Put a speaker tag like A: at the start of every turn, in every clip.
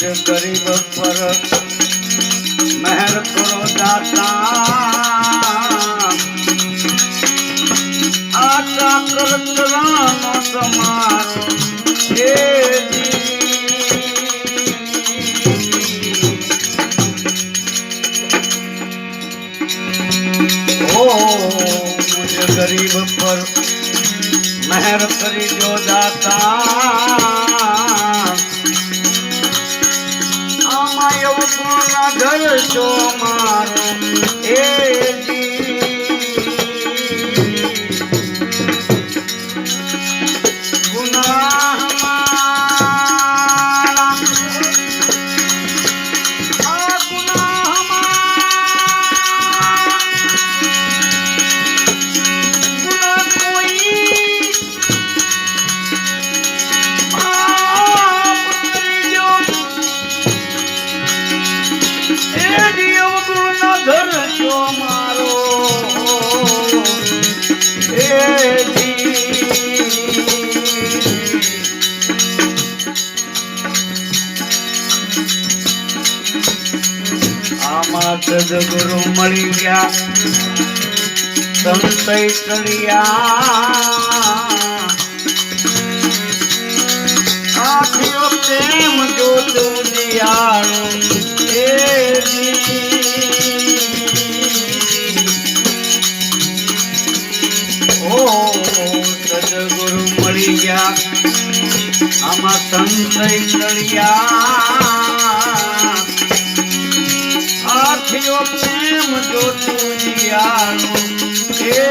A: आज गरीब पर मेहर करो दाता। आटा करत राम समारो ओ गरीब पर मेहर करी जो दाता। ગુણ છો મારો એ સદગુરુ મળી ગયા. સંતય આખિયો પ્રેમ જોતું દિયાળું ઓ સદગુરુ મળી ગયા. આમાં સંતય કળિયા આખિયો પ્રેમ જો તું એ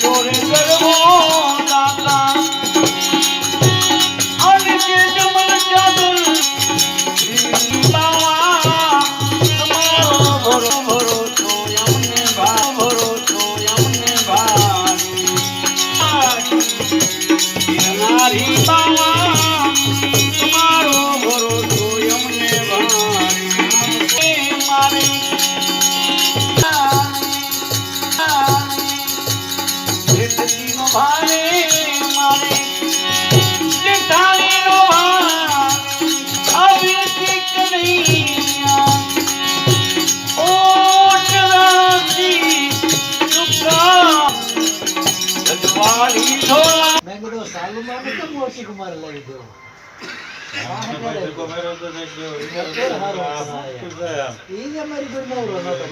A: ચોરે
B: મેં કીધું સાલુમાં તો કેમ મોટી કુમાર લઈ ગયો
C: મેરો તો દેખ્યો
B: એ જ અમારી ઓળો નહોતો.